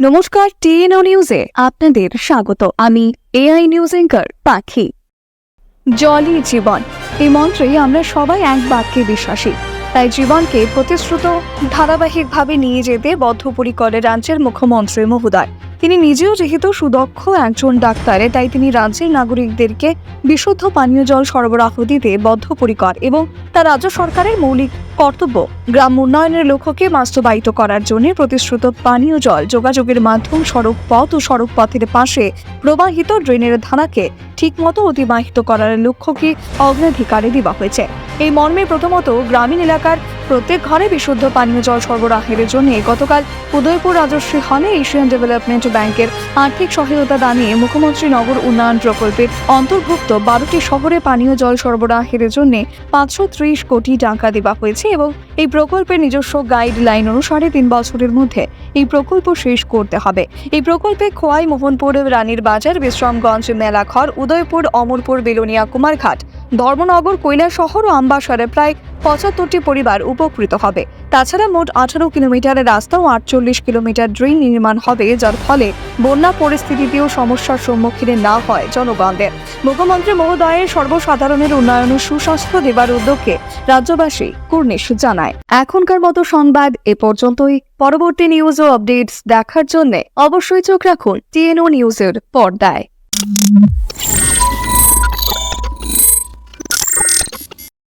নমস্কার, টিএনও নিউজে আপনাদের স্বাগত। আমি এআই নিউজ এঙ্কার পাখি। জলই জীবন। এই মন্ত্রে আমরা সবাই এক বাক্যে বিশ্বাসী। তাই জীবনকে প্রতিশ্রুত, ধারাবাহিকভাবে নিয়ে যেতে বদ্ধপরিকর রাজ্যের মুখ্যমন্ত্রী মহোদয়। তিনি নিজেও যেহেতু সুদক্ষ একজন ডাক্তারে, তাই তিনি রাজ্যের নাগরিকদেরকে বিশুদ্ধ পানীয় জল সরবরাহ দিতে বদ্ধপরিকর এবং তা রাজ্য সরকারের মৌলিক কর্তব্য। গ্রাম উন্নয়নের লক্ষ্যকে বাস্তবায়িত করার জন্য প্রতিশ্রুত পানীয় জল যোগাযোগের মাধ্যম সড়ক পথ ও সড়ক পথের পাশে প্রবাহিত ড্রেনের ধারাকে ঠিকমতো অতিবাহিত করার লক্ষ্যকে অগ্রাধিকারে দেওয়া হয়েছে। এই মর্মে প্রথমত গ্রামীণ এলাকার প্রত্যেক ঘরে বিশুদ্ধ পানীয় জল সরবরাহের জন্য গতকাল উদয়পুর রাজশ্রী হলে এশিয়ান ডেভেলপমেন্ট ব্যাংকের আর্থিক সহায়তা দানিয়ে মুখ্যমন্ত্রী নগর উন্নয়ন প্রকল্পের অন্তর্ভুক্ত বারোটি শহরে পানীয় জল সরবরাহের জন্য পাঁচশো ত্রিশ কোটি টাকা দেওয়া হয়েছে। এবং এই প্রকল্পের নিজস্ব গাইডলাইন অনুসারে তিন বছরের মধ্যে এই প্রকল্প শেষ করতে হবে। এই প্রকল্পে খোয়াই, মোহনপুর, রানীর বাজার, বিশ্রামগঞ্জ, মেলাঘর, উদয়পুর, অমরপুর, বেলুনিয়া, কুমারঘাট, ধর্মনগর, কৈলাসহর ও আম্বাসরে প্রায় পঁচাত্তরটি পরিবার উপকৃত হবে। তাছাড়া মোট আঠারো কিলোমিটারের রাস্তা ও আটচল্লিশ কিলোমিটার ড্রেন নির্মাণ হবে, যার ফলে বন্যা পরিস্থিতিতেও সমস্যার সম্মুখীন না হয় জনগণদের। মুখ্যমন্ত্রী মহোদয়ের সর্বসাধারণের উন্নয়ন ও সুস্বাস্থ্য দেবার উদ্যোগকে রাজ্যবাসী কুর্নিশ জানায়। এখনকার মতো সংবাদ এ পর্যন্তই। পরবর্তী নিউজ ও আপডেটস দেখার জন্য অবশ্যই চোখ রাখুন টিএনও নিউজের পর্দায়।